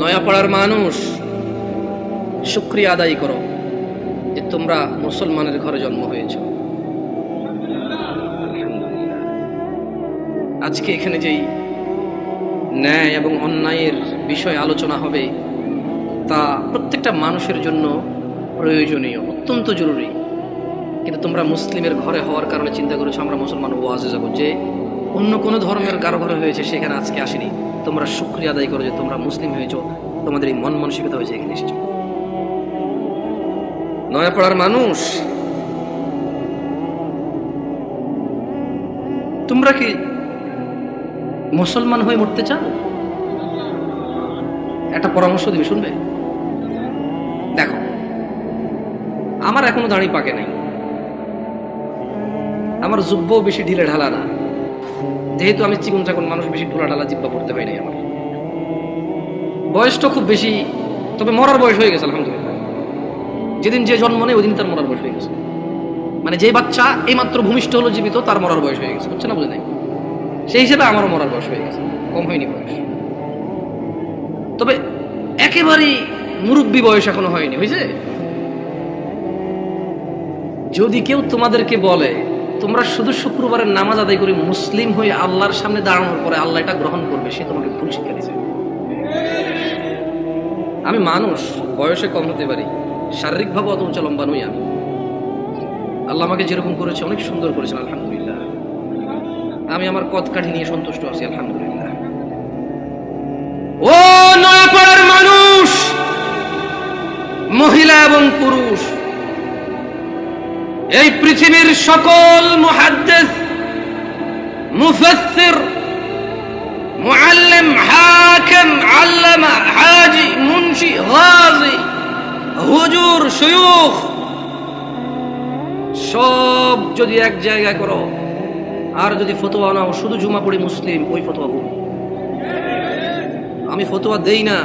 নয়াপাড়ার মানুষ, শুক্রিয়া আদায় করো যে তোমরা মুসলমানের ঘরে জন্ম হয়েছ। আজকে এখানে যেই ন্যায় এবং অন্যায়ের বিষয় আলোচনা হবে, তা প্রত্যেকটা মানুষের জন্য প্রয়োজনীয়, অত্যন্ত জরুরি। কিন্তু তোমরা মুসলিমের ঘরে হওয়ার কারণে চিন্তা করেছ, আমরা মুসলমান ওয়াজে যাব। যে অন্য কোনো ধর্মের কারও ঘরে হয়েছে, সেখানে আজকে আসেনি। তোমরা শুক্রিয়া আদায় করো যে তোমরা মুসলিম হয়েছো, তোমাদের এই মন মানসিকতা হয়েছে এখানে এসেছ। নয়াপাড়ার মানুষ, তোমরা কি মুসলমান হয়ে মরতে চাও? একটা পরামর্শ দিবে, শুনবে? দেখো, আমার এখনও দাড়ি পাকে নাই। আমার জুব্বও বেশি ঢিলে ঢালা না। যেহেতু আমি চিকন চাকন মানুষ, বেশি ঢোলা ঢালা জিব্বা পড়তে পারি নাই আমার। বয়সটা খুব বেশি, তবে মরার বয়স হয়ে গেছে, আলহামদুলিল্লাহ। যেদিন যে জন্ম নেই ওদিন তার মরার বয়স হয়ে গেছে। মানে যে বাচ্চা এই মাত্র ভূমিষ্ঠ হলো, জীবিত, তার মরার বয়স হয়ে গেছে বুঝছে না, বুঝে নাই? সেই হিসেবে আমারও মরার বয়স হয়ে গেছে, কম হয়নি বয়স। তবে একেবারেই মুরব্বী বয়স এখনও হয়নি হয়েছে যদি কেউ তোমাদেরকে বলে তোমরা শুধু শুক্রবারের নামাজ আদায় করে মুসলিম হয়ে আল্লাহর সামনে দাঁড়ানোর পরে আল্লাহ এটা গ্রহণ করবে, সে তোমাকে ভুল শিক্ষা দিচ্ছে আমি মানুষ, বয়সে কম হতে পারি শারীরিকভাবে অত উঁচা লম্বা নই আমি। আল্লাহ আমাকে যেরকম করেছে, অনেক সুন্দর করেছেন, আলহামদুলিল্লাহ। আমি আমার কদ কাঠি নিয়ে সন্তুষ্ট আছি, আলহামদুলিল্লাহ। ও নয়াপাড়ার মানুষ, মহিলা এবং পুরুষ এই পৃথিবীর সকল মুহাদ্দিস, মুফাসসির, মুআল্লিম, হাকিম, আল্লামা, হাজি, মুন্সি, গাজী, হুজুর শয়ুখ সব যদি এক জায়গায় করো, আর যদি ফতোয়া নাও, শুধু জুমা পড়ি মুসলিম, ওই ফতোয়া ভুল। আমি ফতোয়া দেই না।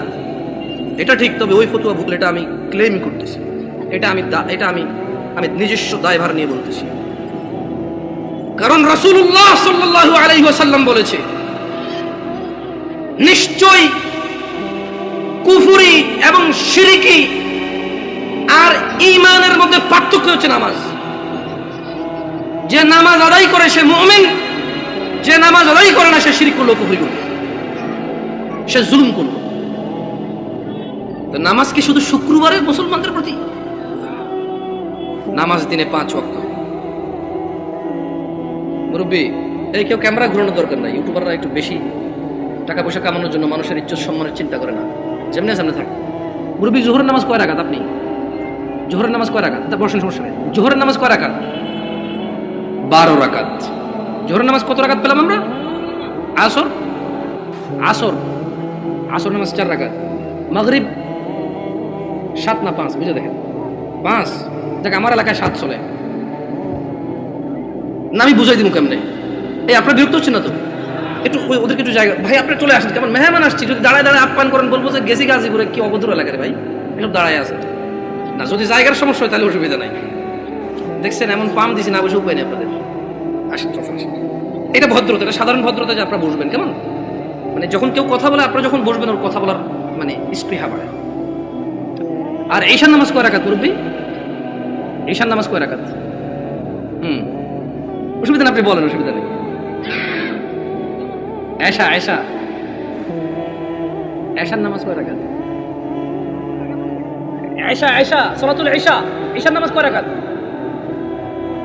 এটা ঠিক, তবে ওই ফতোয়া ভুল, এটা আমি ক্লেম করতেছি। এটা আমি এটা আমি আমি নিজস্ব দায়ভার নিয়ে বলতেছি। কারণ রাসূলুল্লাহ সাল্লাল্লাহু আলাইহি ওয়াসাল্লাম বলেছে নিশ্চয় কুফুরি এবং শিরিকি আর ঈমানের মধ্যে পার্থক্য হচ্ছে নামাজ। যে নামাজ আদায় করে সে মুমিন, যে নামাজ আদায় করে না সে শিরিক করল, কুফরি সে জুলুম করল। নামাজ কি শুধু শুক্রবারের মুসলমানদের প্রতি? নামাজ দিনে পাঁচ ওয়াক্ত। মুরব্বী এই কেউ ক্যামেরা ঘোরানোর দরকার নাই। ইউটিউবাররা একটু বেশি টাকা পয়সা কামানোর জন্য মানুষের ইজ্জত সম্মানের চিন্তা করে না। যেমনি সামনে থাক। মুরব্বী জোহরের নামাজ কয় রাখাত আপনি? জোহরের নামাজ কয় রাখাত তা বসেন সমস্যা নেই। জোহরের নামাজ কয় রাখাত বারো রাকাত। জোহরের নামাজ কত রাকাত পেলাম আমরা? আসর? আসর। আসর নামাজ চার রাকাত। মাগরিব? সাত না পাঁচ? বুঝে দেখেন। পাঁচ? দেখ, আমার এলাকায় সাত চলে। না, আমি বুঝাই দিব কেমনে? এই, আপনার বিরক্ত হচ্ছে না তো? একটু ওদেরকে একটু জায়গা ভাই, আপনি চলে আসেন, কেমন? মেহমান আসছি, যদি দাঁড়ায় দাঁড়ায় আপ্যায়ন করেন, বলব যে গেছি গাজীপুরে, কি অভদ্র এলাকা রে ভাই? এসব দাঁড়ায় আছে। না, যদি জায়গার সমস্যা হয়, তাহলে অসুবিধা নাই। দেখছেন, এমন পাম দিছি, না বসে উপায় নেই আপনাদের। আসেন এটা ভদ্রতা, এটা সাধারণ ভদ্রতা যে আপনারা বসবেন কেমন? মানে যখন কেউ কথা বলে, আপনারা যখন বসবেন, ওর কথা বলার মানে স্পৃহা বাড়ে। আর ঈশান নামাজ কয় রাখাত মুরব্বী? ঈশান নামাজ কয় রাখাত। হুম। অসুবিধা নেই, আপনি বলেন, অসুবিধা নেই। এশা এশা। এশার নামাজ কয় রাখাত। এশা এশা, সলাতুল এশা। ঈশান নামাজ কয় রাখাত।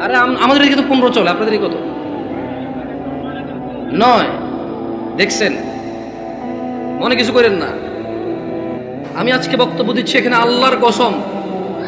আরে, আম- আমাদের এদিকে তো পনেরো চলে, আপনাদের কত? নয়। দেখছেন? মনে কিছু করেন না। আমি আজকে বক্তব্য দিচ্ছি এখানে আল্লাহর কসম।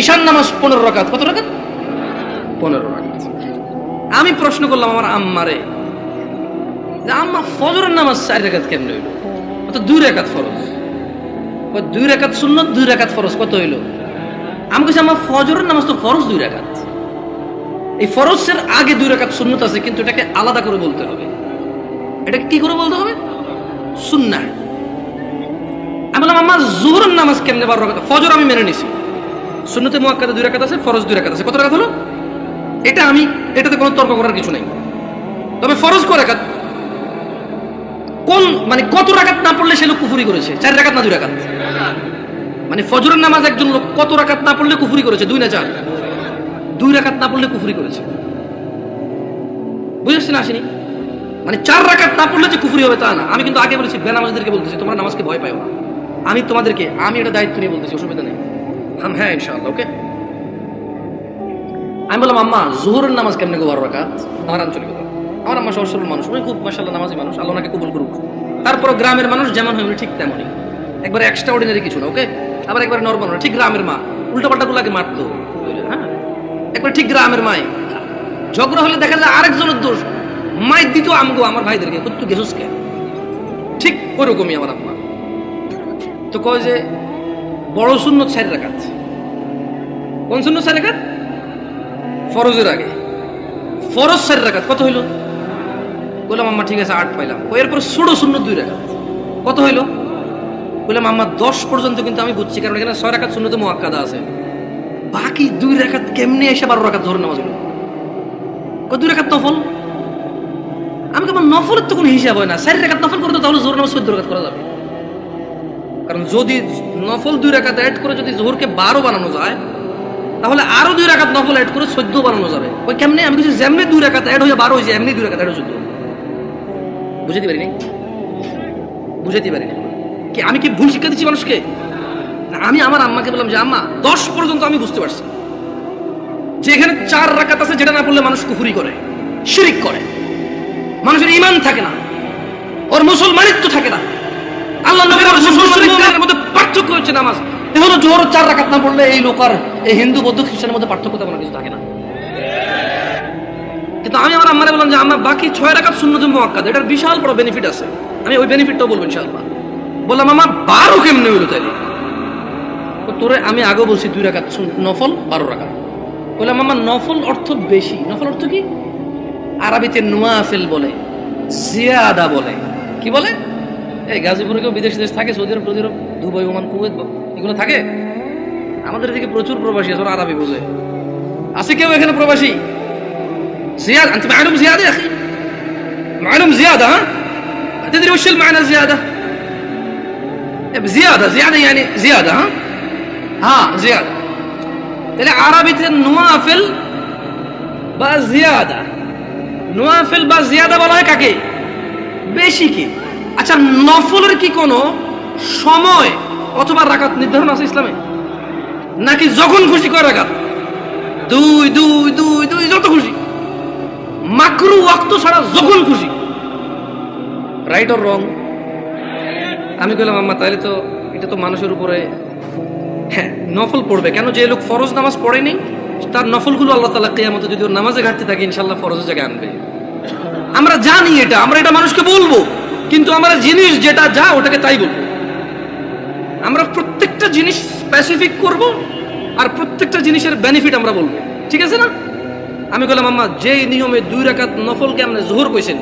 ঈশান নামাজ পনেরো রাকাত। কত রাকাত? পনেরো রাকাত। আমি প্রশ্ন করলাম আমার আম্মারে, যে আম্মা, ফজরের নামাজ চার রাকাত কেমনে হইল? অত দুই রাকাত ফরজ। দুই রাকাত সুন্নত, দুই রাকাত ফরজ, কত হইল? আমি কাছে আমার ফজরের নামাজ তো ফরজ দুই রাকাত। এই ফরজের আগে দুই রাকাত সুন্নত আছে, কিন্তু এটাকে আলাদা করে বলতে হবে। এটাকে কি করে বলতে হবে? সুন্নাহ। আমি বললাম আমার জোহরের নামাজ কেমনে বারো রাকাত? ফজর আমি মেনে নিছি। সুন্নতে মুয়াক্কাদে দুই রাকাত আছে, ফরজ দুই রাকাত আছে। কত রাকাত হলো? এটা আমি, এটাতে কোনো তর্ক করার কিছু নেই। তবে ফরজ কয় রাকাত? কোন মানে কত রাকাত না পড়লে সে লোক কুফুরি করেছে? চার রাকাত না দুই রাকাত? মানে ফজরের নামাজ একজন লোক কত রাকাত না পড়লে কুফুরি করেছে? দুই না চার? দুই রাকাত না পড়লে কুফুরি করেছে। বুঝেছেন আসেনি? মানে চার রাকাত না পড়লে যে কুফুরি হবে তা না। আমি কিন্তু আগে বলেছি, বেনামাজদেরকে বলতেছি, তোমরা নামাজকে ভয় পাও না। আমি তোমাদেরকে, আমি এটা দায়িত্ব নিয়ে বলতেছি, অসুবিধা নেই। হাম হ্যাঁ ইনশাআল্লাহ ওকে আমি বললাম, আম্মা, জোহরের নামাজ কেমনে গো বারো আমার আঞ্চলিক। আমার আম্মা সহজ মানুষ, উনি খুব মাসাল্লাহ নামাজি মানুষ, আল্লাহ ওনাকে কবুল করুক। তারপর গ্রামের মানুষ যেমন হয়, উনি ঠিক তেমনই। একবারে এক্সট্রা অর্ডিনারি কিছু না ওকে আবার একবারে নর্মাল ঠিক গ্রামের মা। উল্টো পাল্টা গুলাকে মারতো। হ্যাঁ? একবার ঠিক গ্রামের মাই। ঝগড়া হলে দেখা যায় আরেকজনের দোষ। মায়ের দিত আমগো, আমার ভাইদেরকে কত গেছুস কে ঠিক ওরকমই আমার আম্মা। তো কয় যে বড় শূন্য চার রাখাত কোন শূন্য চার রাখাত ফরজের আগে। ফরজ চার রাখাত কত হইল? বললাম আম্মা ঠিক আছে, আট পাইলাম। এরপর ষোলো শূন্য দুই রাখাত কত হইল? বললাম আম্মা দশ পর্যন্ত কিন্তু আমি বুঝছি কারণ এখানে ছয় রাখাত শূন্য তো মোয়াক্কাদা আছে। বাকি দুই রাখাত কেমনে এসে বারো রাখাত ধরে হলো কত দুই রাখাত নফল? আমি কেমন নফলের তো কোনো হিসাব হয় না। চার রাখাত নফল করতে তাহলে জোর নামাজ চোদ্দ রাখাত করা যাবে। কারণ যদি নফল দুই রাখাত অ্যাড করে যদি জোহরকে বারো বানানো যায়, তাহলে আরও দুই রাখাত নফল অ্যাড করে চোদ্দ বানানো যাবে। ওই কেমনে? আমি কিছু যেমনি দুই রাখাত অ্যাড হয়ে বারো হয়েছে এমনি দুই রাখাত অ্যাড চোদ্দ। বুঝাতে পারিনি? বুঝাতে পারিনি। কি, আমি কি ভুল শিক্ষা দিচ্ছি মানুষকে? আমি আমার আম্মাকে বললাম যে, আম্মা, দশ পর্যন্ত আমি বুঝতে পারছি। যে এখানে চার রাকাত আছে, যেটা না পড়লে মানুষ কুফুরি করে, শিরিক করে। মানুষের ইমান থাকে না। ওর মুসলমানিত্ব থাকে না আল্লাহ নবীর আর মুসলমানের মধ্যে পার্থক্য হচ্ছে নামাজ। এ হলো জোহর চার রাকাত না পড়লে এই লোক আর এই হিন্দু, বৌদ্ধ, খ্রিস্টানের মধ্যে পার্থক্য তেমন কিছু থাকে না। কিন্তু আমি আমার আম্মারে বললাম যে আমার বাকি ছয় রাকাত শূন্য যে মোয়াক্কাদ এটার বিশাল বড় বেনিফিট আছে। আমি ওই বেনিফিটটাও বলব ইনশাআল্লাহ। বললাম আমার বারো কেমনে হইল তাইলে? তো তোরে আমি আগে বলছি দুই সুন- নফল, বারো রাকাত। বললাম আমার নফল অর্থ বেশি। নফল অর্থ কি? আরবিতে নুয়াফিল বলে, জিয়াদা বলে। কি বলে? এই গাজীপুরে কেউ বিদেশ দেশ থাকে Saudi Arab Saudi Arab Dubai Oman Kuwait বা- এগুলো থাকে আমাদের এদিকে প্রচুর প্রবাসী আছে ওরা আরবি বোঝে আছে কেউ এখানে প্রবাসী زيادة أنت معلوم زيادة يا أخي معلوم زيادة ها تدري وش المعنى زيادة زيادة زيادة يعني زيادة ها ها زيادة তাহলে আরবিতে নোয়াফেল বা জিয়াদা নোয়াফেল বা জিয়াদা বলা হয় কাকে বেশি কি আচ্ছা নফলের কি কোনো সময় অথবা রাকাত নির্ধারণ আছে ইসলামে? নাকি যখন খুশি করে রাখাত দুই দুই দুই দুই, যত খুশি। মাকরু ওয়াক্ত ছাড়া যখন খুশি। রাইট অর রং আমি বললাম আম্মা তাহলে তো এটা তো মানুষের উপরে হ্যাঁ নফল পড়বে। কেন যে লোক ফরজ নামাজ পড়েনি তার নফলগুলো আল্লাহ তালা কেয়ামত যদি ওর নামাজে ঘাটতি থাকে ইনশাল্লাহ ফরজের জায়গায় আনবে। আমরা জানি এটা, আমরা এটা মানুষকে বলব। কিন্তু আমরা জিনিস যেটা যা, ওটাকে তাই বলব। আমরা প্রত্যেকটা জিনিস স্পেসিফিক করব আর প্রত্যেকটা জিনিসের বেনিফিট আমরা বলব। ঠিক আছে না? আমি বললাম, আম্মা যে নিয়মে দুই রাকাত নফলকে আপনি জোহর কইছেন,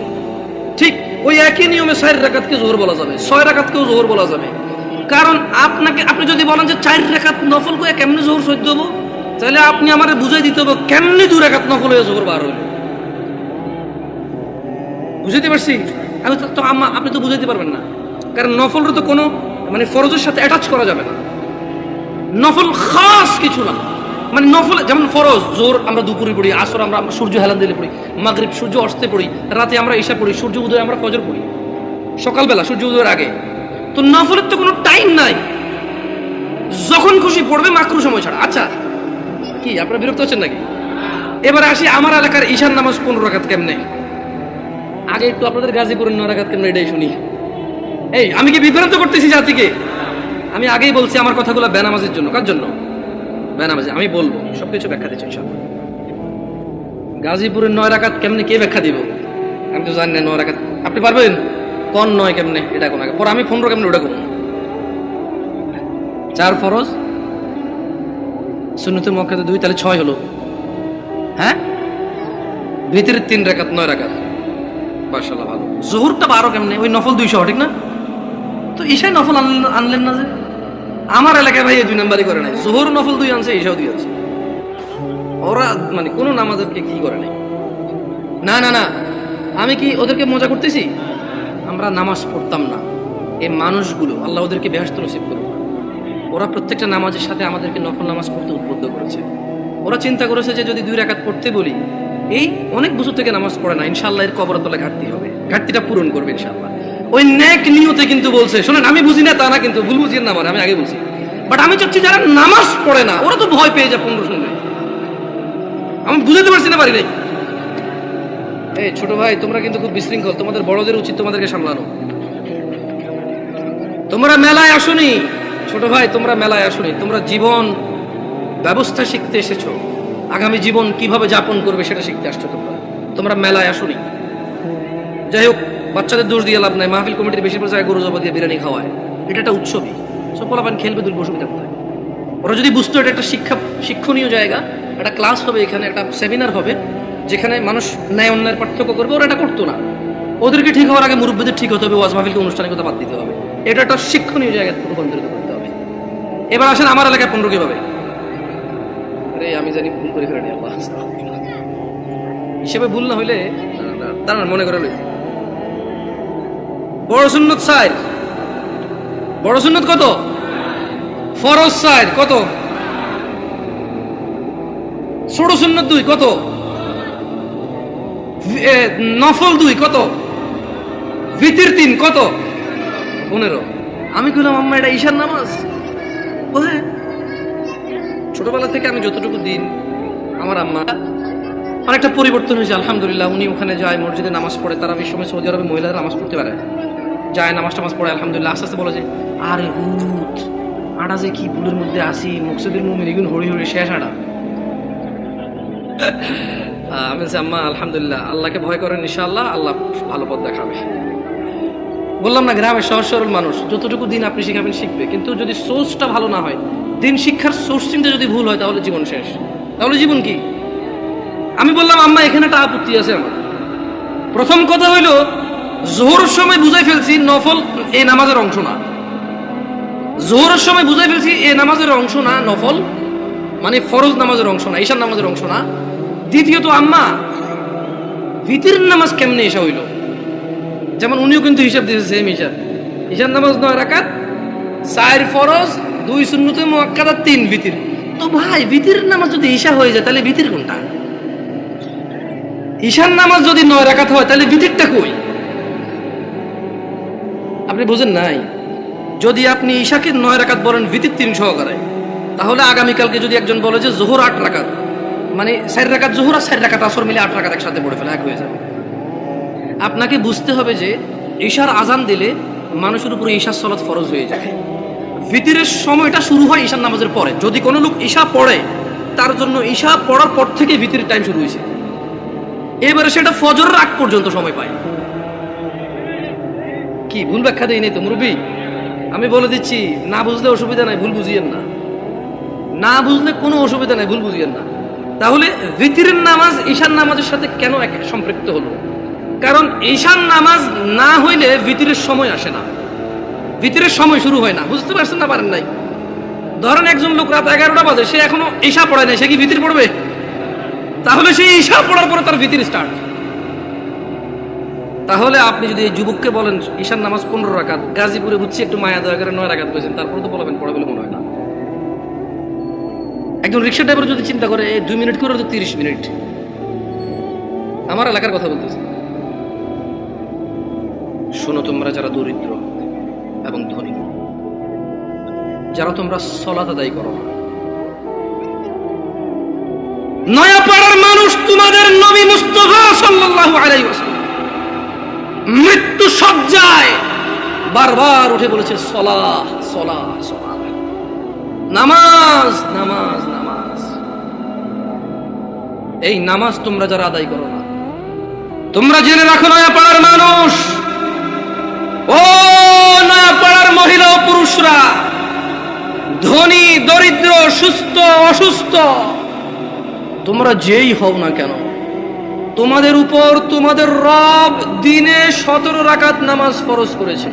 ঠিক ওই একই নিয়মে ছয় রাকাতকে জোহর বলা যাবে, ছয় রাকাতকেও জোহর বলা যাবে। কারণ আপনাকে, আপনি যদি বলেন যে চার রাকাত নফল করে কেমনে জোহর সহ্য হব, তাহলে আপনি আমার বুঝাই দিতে হবে কেমনে দুই রাকাত নফল হয়ে জোহর বার হইল। বুঝাইতে পারছি? আমি তো- আম্মা, আপনি তো বুঝাইতে পারবেন না। কারণ নফলের তো কোনো মানে ফরজের সাথে অ্যাটাচ করা যাবে না। নফল খাস কিছু না। মানে নফল যেমন ফরজ, জোর আমরা দুপুরে পড়ি, আসর আমরা আমরা সূর্য হেলান দিলে পড়ি, মাগরিব সূর্য অস্তে পড়ি, রাতে আমরা ঈশা পড়ি, সূর্য উদয় আমরা ফজর পড়ি। সকালবেলা, সূর্য উদয়ের আগে। তো নফলের তো কোনো টাইম নাই। যখন খুশি পড়বে, মাকরু সময় ছাড়া। আচ্ছা কি, আপনারা বিরক্ত হচ্ছেন নাকি? এবারে আসি আমার এলাকার ঈশান নামাজ পনেরো রাখাত কেমনে? আগে একটু আপনাদের গাজীপুরের নরাঘাত কেমনে এটাই শুনি। এই, আমি কি বিভ্রান্ত করতেছি জাতিকে? আমি আগেই বলছি আমার কথাগুলো বেনামাজের জন্য। কার জন্য? বেনামাজি, আমি বলব। সবকিছু ব্যাখ্যা দিচ্ছি সব গাজীপুরের নয় রাকাত কেমনে, কে ব্যাখ্যা দিব? আমি তো জানি না নয় রাকাত আপনি পারবেন? কোন নয় কেমনে, এটা কোন পর আমি পনেরো কেমনে, ওটা করব। চার ফরজ। সুন্নতে মক্কাতে দুই, তাহলে ছয় হলো। হ্যাঁ? ভিতরের তিন রাকাত, নয় রাকাত। মাশাআল্লাহ ভালো। জোহরটা বারো কেমনে? ওই নফল দুইশো, ঠিক না? তো ঈশায় নফল আনলেন না যে। আমার এলাকায় ভাই দুই নাম্বারই করে নাই। জোহর নফল দুই আনছে, ঈশাও দুই আনছে। ওরা মানে কোনো নামাজকে কি করে নাই? না না না। আমি কি ওদেরকে মজা করতেছি? আমরা নামাজ পড়তাম না। এই মানুষগুলো, আল্লাহ ওদেরকে বেহস্ত নসিব করুক। ওরা প্রত্যেকটা নামাজের সাথে আমাদেরকে নফল নামাজ পড়তে উদ্বুদ্ধ করেছে। ওরা চিন্তা করেছে যে যদি দুই রাকাত পড়তে বলি এই অনেক বছর থেকে নামাজ পড়ে না ইনশাল্লাহ এর কবর তলে ঘাটতি হবে। ঘাটতিটা পূরণ করবে ইনশাল্লাহ ওই ন্যাক নিয়তে কিন্তু বলছে, শোনেন, আমি বুঝি না, তা না কিন্তু ভুল বুঝিয়ে না আমার আমি আগে বুঝি বাট আমি চাচ্ছি যারা নামাজ পড়ে না, ওরা তো ভয় পেয়ে যায় পনেরো শুনলে আমি বুঝাতে পারছি না, পারি নাই। এই ছোট ভাই, তোমরা কিন্তু খুব বিশৃঙ্খল, তোমাদের বড়দের উচিত তোমাদেরকে সামলানো। তোমরা মেলায় আসনি। ছোট ভাই, তোমরা মেলায় আসনি। তোমরা জীবন ব্যবস্থা শিখতে এসেছ। আগামী জীবন কীভাবে যাপন করবে সেটা শিখতে আসছো তোমরা? তোমরা মেলায় আসনি? যাই হোক, বাচ্চাদের দোষ দিয়ে লাভ নাই। মাহফিল কমিটির বেশিরভাগ জায়গায় গরু জবা দিয়ে বিরিয়ানি খাওয়ায়। এটা একটা উৎসবই। সব পোলাপান খেলবে দুর্গ অসুবিধা কোথায়? ওরা যদি বুঝতো এটা একটা শিক্ষা, শিক্ষণীয় জায়গা, একটা ক্লাস হবে এখানে, একটা সেমিনার হবে, যেখানে মানুষ ন্যায় অন্যায়ের পার্থক্য করবে, ওরা এটা করতো না। ওদেরকে ঠিক হওয়ার আগে মুরব্বীদের ঠিক হতে হবে, ওয়াজ মাহফিলকে অনুষ্ঠানিকতা বাদ দিতে হবে। এটা একটা শিক্ষণীয় জায়গায় রূপান্তরিত করতে হবে। এবার আসেন আমার এলাকায় পনেরো কীভাবে আরে আমি জানি ভুল করে ফেলেনি আল্লাহ। হিসেবে ভুল না হইলে দাঁড়ান মনে করে লই বড় সুন্নত সাইড বড় সুন্নত কত? ফরজ সাইড কত? ছোট সুন্নত দুই, কত? নফল দুই, কত? ভিতির তিন, কত? পনেরো। আমি কইলাম, আম্মা, এটা ঈশার নামাজ? ছোটবেলা থেকে আমি যতটুকু দিন আমার আম্মা, অনেকটা পরিবর্তন হয়েছে, আলহামদুলিল্লাহ, উনি ওখানে যায়, মসজিদে নামাজ পড়ে, তারা সময় সৌদি আরবে মহিলারা নামাজ পড়তে পারে। যায় নামাজ টামাজ পড়ে, আলহামদুলিল্লাহ, আস্তে আস্তে বলে যে, আরে হুত, আটা যে কি ভুলের মধ্যে আসি, মকসুদের মুমিন, এগুলো হরি হরি শেষ আড়া আমি বলছি, আম্মা, আলহামদুলিল্লাহ, আল্লাহকে ভয় করেন, ইনশাআল্লাহ, আল্লাহ ভালো পথ দেখাবে। বললাম না, গ্রামের সহজ সরল মানুষ, যতটুকু দিন আপনি শিখাবেন, শিখবে। কিন্তু যদি সোর্সটা ভালো না হয় দিন শিক্ষার সোর্সিংটা যদি ভুল হয়, তাহলে জীবন শেষ। তাহলে জীবন কি? আমি বললাম, আম্মা, এখানে একটা আপত্তি আছে আমার। প্রথম কথা হইল, জোহরের সময় বুঝাই ফেলছি নফল এ নামাজের অংশ না। জোহরের সময় বুঝাই ফেলছি এ নামাজের অংশ না, নফল মানে ফরজ নামাজের অংশ না ঈশান নামাজের অংশ না। দ্বিতীয়ত, আম্মা ভিতির নামাজ কেমনে এসা হইল? যেমন উনিও কিন্তু হিসাব দিয়েছে সেম হিসাব ঈশান নামাজ নয় রাকাত, চার ফরজ দুই শূন্যতে মোয়াক্কাদা তিন ভিতির। তো ভাই, ভিতির নামাজ যদি ঈশা হয়ে যায়, তাহলে ভিতির কোনটা? ঈশান নামাজ যদি নয় রাকাত হয়, তাহলে ভিতিরটা কই? আপনি বুঝেন নাই? যদি আপনি ঈশাকে নয় রাকাত বলেন ভিতির তিন সহকারে, তাহলে আগামীকালকে যদি একজন বলে যে জোহর আট রাকাত মানে চার রাকাত জোহর আর চার রাকাত আসর মিলে আট রাকাত একসাথে পড়ে ফেলে, এক হয়ে যাবে। আপনাকে বুঝতে হবে যে ঈশার আজান দিলে মানুষের উপরে ঈশার সলাৎ ফরজ হয়ে যায়। ভিতিরের সময়টা শুরু হয় ঈশার নামাজের পরে। যদি কোনো লোক ঈশা পড়ে, তার জন্য ঈশা পড়ার পর থেকে ভিতিরের টাইম শুরু হয়েছে। এবারে সেটা ফজরের আগ পর্যন্ত সময় পায়। কি ভুল ব্যাখ্যা দেই নাই তো, মুরব্বী? আমি বলে দিচ্ছি, না বুঝলে অসুবিধা নাই, ভুল বুঝিয়েন না। না বুঝলে কোনো অসুবিধা নাই, ভুল বুঝিয়েন না। তাহলে ভিতিরের নামাজ ঈশান নামাজের সাথে কেন এক সম্পৃক্ত হলো? কারণ ঈশান নামাজ না হইলে ভিতরের সময় আসে না। ভিতরের সময় শুরু হয় না, বুঝতে পারছেন না পারেন নাই? ধরেন একজন লোক রাত এগারোটা বাজে, সে এখনও ঈশা পড়ায় নাই, সে কি ভিতর পড়বে? তাহলে সেই ঈশা পড়ার পরে তার ভিতর স্টার্ট তাহলে আপনি যদি যুবককে বলেন ঈশান নামাজ পনেরো রাকাত, গাজীপুরে বুঝছি একটু মায়া দয়া করে নয় রাকাত পেয়েছেন তারপরে তো বলবেন পড়ে বলে মনে হয় না। একজন রিক্সা ড্রাইভার যদি চিন্তা করে, এই দুই মিনিট করে তো তিরিশ মিনিট। আমার এলাকার কথা বলতেছি। শোনো তোমরা যারা দরিদ্র এবং ধনী। যারা তোমরা সলাত আদায় করো নয়াপাড়ার মানুষ তোমাদের নবী মুস্তফা সাল্লাল্লাহু আলাইহি ওয়াসাল্লাম। মৃত্যু সজ্জায় বারবার উঠে বলেছে সলাহ সলাহ সলাহ নামাজ নামাজ নামাজ। এই নামাজ তোমরা যারা আদায় করো না, তোমরা জেনে রাখো নয়াপাড়ার মানুষ। ও মহিলা ও পুরুষরা, ধনী, দরিদ্র, সুস্থ, অসুস্থ, তোমরা যেই হও না কেন, তোমাদের উপর তোমাদের রব দিনে সতেরো রাকাত নামাজ ফরজ করেছে।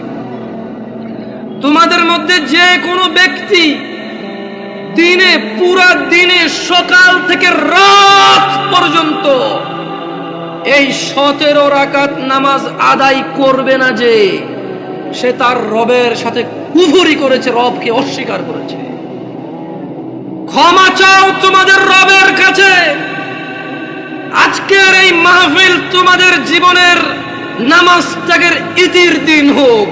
তোমাদের মধ্যে যে কোনো ব্যক্তি দিনে, পুরা দিনে সকাল থেকে রাত পর্যন্ত এই সতেরো রাকাত নামাজ আদায় করবে না যে সে তার রবের সাথে কুফুরি করেছে, রবকে অস্বীকার করেছে। ক্ষমা চাও তোমাদের রবের কাছে। আজকের এই মাহফিল তোমাদের জীবনের নামাজ ত্যাগের ইতির দিন হোক।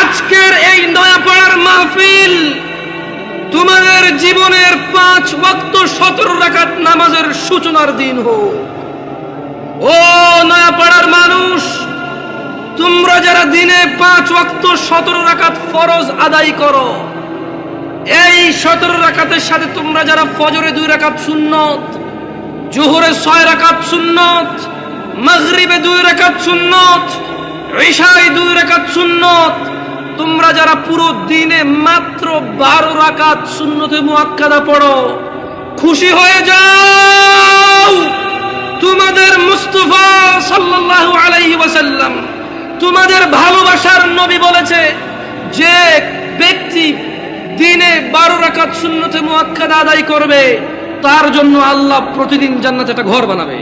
আজকের এই নয়াপাড়ার মাহফিল তোমাদের জীবনের পাঁচ ওয়াক্ত সতেরো রাকাত নামাজের সূচনার দিন হোক। ও নয়াপাড়ার মানুষ তোমরা যারা দিনে পাঁচ ওয়াক্ত সতেরো রাকাত ফরজ আদায় করো, এই সতেরো রাকাতের সাথে তোমরা যারা ফজরে দুই রাকাত সুন্নত, জোহরে ছয় রাকাত সুন্নত, মাগরিবে দুই রাকাত সুন্নত, ঈশায় দুই রাকাত সুন্নত, তোমরা যারা পুরো দিনে মাত্র বারো রাকাত সুন্নতে মুআক্কাদা পড়ো, খুশি হয়ে যাও। তোমাদের মুস্তফা ওয়াসাল্লাম তোমাদের ভালোবাসার নবী বলেছে যে ব্যক্তি দিনে বারো রাকাত শূন্যতে মুআক্কাদা আদায় করবে, তার জন্য আল্লাহ প্রতিদিন জান্নাতে একটা ঘর বানাবে।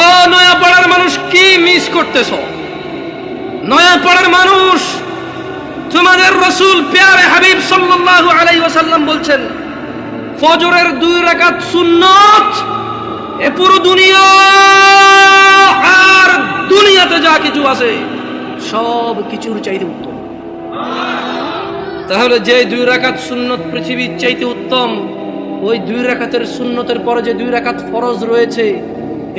ও নয়াপাড়ার মানুষ, কি মিস করতেছ? নয়াপাড়ার মানুষ, তোমাদের রসুল পেয়ারে হাবিব সাল্লাল্লাহু আলাইহি ওয়াসাল্লাম বলছেন, ফজরের দুই রাকাত সুন্নত এ পুরো দুনিয়া আর দুনিয়াতে যা কিছু আছে, সব কিছুর চাইতে উত্তম। তাহলে যে দুই রাকাত সুন্নত পৃথিবীর চাইতে উত্তম, ওই দুই রাকাতের সুন্নতের পরে যে দুই রাকাত ফরজ রয়েছে,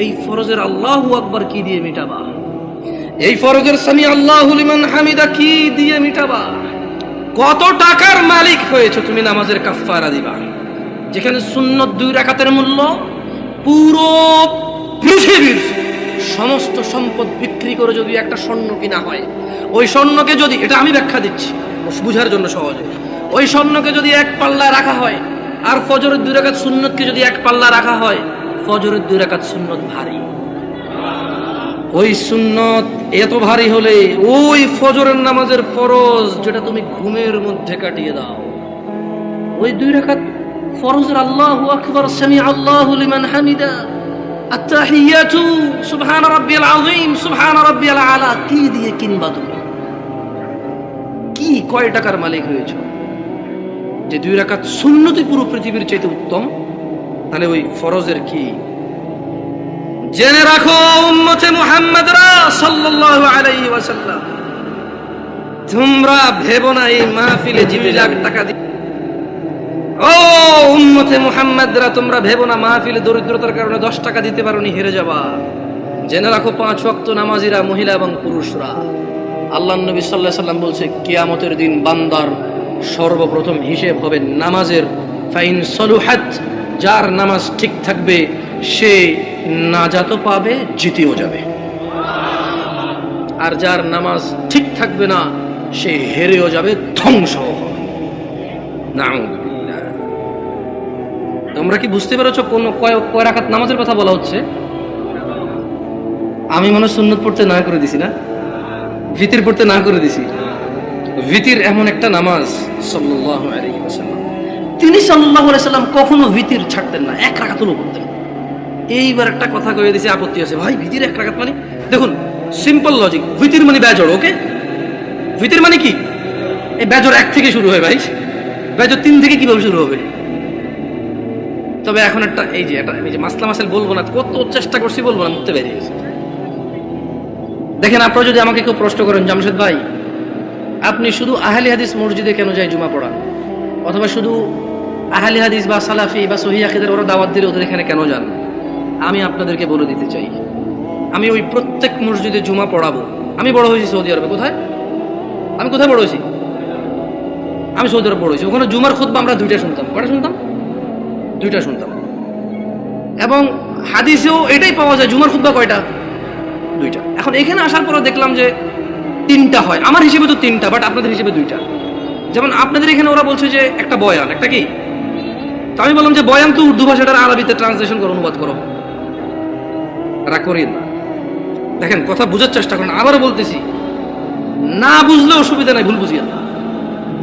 এই ফরজের আল্লাহু আকবার কি দিয়ে মিটাবা? এই ফরজের সামি আল্লাহু হামিদা কি দিয়ে মিটাবা? কত টাকার মালিক হয়েছে তুমি নামাজের কাফফারা দিবা? যেখানে সুন্নত দুই রাকাতের মূল্য পুরো পৃথিবীর। সমস্ত সম্পদ বিক্রি করে যদি একটা স্বর্ণ কিনা হয়, ওই স্বর্ণকে যদি, এটা আমি ব্যাখ্যা দিচ্ছি, বুঝার জন্য সহজে। ওই স্বর্ণকে যদি এক পাল্লা রাখা হয়, আর ফজরের দুই রাকাত সুন্নতকে যদি এক পাল্লা রাখা হয়, ফজরের দুই রাকাত সুন্নত ভারী। ওই সুন্নত এত ভারী হলে ওই ফজরের নামাজের ফরজ যেটা তুমি ঘুমের মধ্যে কাটিয়ে দাও। ওই দুই রাকাত ফরজের আল্লাহু আকবার সামি আল্লাহু হামিদা। কি কয় টাকার মালিক দুই পুরো পৃথিবীর চাইতে উত্তম, তাহলে ওই ফরজের কি? জেনে রাখো তোমরা ভেবো না এই মাহফিলে জিবি লাখ টাকা দিয়ে ও উম্মতে মুহাম্মাদরা, তোমরা ভেবো না, মাহফিলে দরিদ্রতার কারণে দশ টাকা দিতে পারোনি, হেরে যাবা। জেনে রাখো, পাঁচ ওয়াক্ত নামাজিরা মহিলা এবং পুরুষরা। আল্লাহ নবী সাল্লাহ সাল্লাম বলছে, কিয়ামতের দিন বান্দার সর্বপ্রথম হিসেব হবে নামাজের। ফাইন সলুহাত, যার নামাজ ঠিক থাকবে, সে নাজাতও পাবে, জিতেও যাবে। আর যার নামাজ ঠিক থাকবে না, সে হেরেও যাবে ধ্বংস হবে। নাউযুবিল্লাহ। তোমরা কি বুঝতে পেরেছ কোন কয় কয় রাকাত নামাজের কথা বলা হচ্ছে? আমি মনে সুন্নত পড়তে না করে দিছি না? ভিতির পড়তে না করে দিছি। ভিতির এমন একটা নামাজ ওয়াসাল্লাম। তিনি আলাইহি সাল্লাম কখনো ভিতির ছাড়তেন না, এক রাকাতও পড়তেন। এইবার একটা কথা কয়ে দিছি, আপত্তি আছে। ভাই, ভিতির এক রাকাত মানে? দেখুন সিম্পল লজিক ভিতির মানে বেজড় ওকে ভিতির মানে কি? এই বেজড় এক থেকে শুরু হয় ভাই। বেজড় তিন থেকে কীভাবে শুরু হবে? তবে এখন একটা, এই যে একটা এই যে মাসলা মাসাল বলব না, কত চেষ্টা করছি বলব না মুখতে বেরিয়ে গেছে। দেখেন, আপনারা যদি আমাকে কেউ প্রশ্ন করেন, জামশেদ ভাই, আপনি শুধু আহলি হাদিস মসজিদে কেন যায় জুমা পড়ান? অথবা শুধু আহলি হাদিস বা সালাফি বা সহি আকিদের ওরা দাওয়াত দিলে ওদের এখানে কেন যান? আমি আপনাদেরকে বলে দিতে চাই। আমি ওই প্রত্যেক মসজিদে জুমা পড়াবো। আমি বড় হয়েছি সৌদি আরবে, কোথায়? আমি কোথায় বড় হয়েছি? আমি সৌদি আরব বড় হয়েছি। ওখানে জুমার খুদ্া আমরা দুইটা শুনতাম। কটা শুনতাম? দুইটা শুনতাম। এবং হাদিসেও এটাই পাওয়া যায়, জুমার খুদ্া কয়টা? দুইটা। এখন এখানে আসার পরে দেখলাম যে তিনটা হয়। আমার হিসেবে তো তিনটা বাট আপনাদের হিসেবে দুইটা। যেমন আপনাদের এখানে ওরা বলছে যে একটা বয়ান, একটা কি? তো আমি বললাম যে বয়ান তো উর্দু ভাষাটার আরবিতে ট্রান্সলেশন করে অনুবাদ করো। রাগ করিয়ে না। দেখেন, কথা বোঝার চেষ্টা করেন। আবারও বলতেছি, না বুঝলে অসুবিধা নাই, ভুল বুঝিয়া না।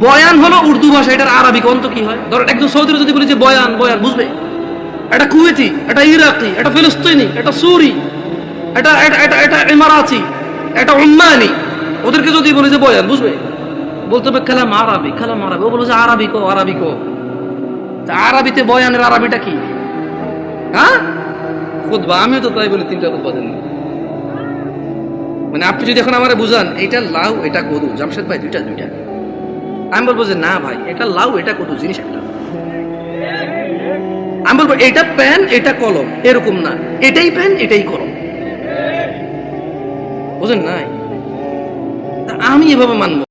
বয়ান হলো উর্দু ভাষা, এটার আরবিক অন্ত কি হয়? ধরেন একজন সৌদির যদি বলি যে বয়ান বয়ান, বুঝবে? এটা কুয়েতি, এটা ইরাকি, এটা ফিলিস্তিনি, এটা সুরি, এটা এটা এটা এটা ইমারাতি, এটা উম্মানি ওদেরকে যদি বলি যে বয়ান, বুঝবে? বলতে হবে কালাম আরবি কালাম আরবি। ও বলে যে আরবি কো আরবি কো তা আরবিতে বয়ানের আরবিটা কি? হ্যাঁ? খুদবা আমিও তো তাই বলি, তিনটা খুদবা জানি। মানে আপনি যদি এখন আমারে বুঝান, এটা লাউ, এটা কদু জামশেদ ভাই, দুইটা দুইটা। আমি বলব যে না ভাই, এটা লাউ, এটা কত জিনিস একটা। আমি বলব এটা পেন এটা কলম, এরকম না। এটাই পেন এটাই কলম। বুঝেন নাই আমি এভাবে মানবো।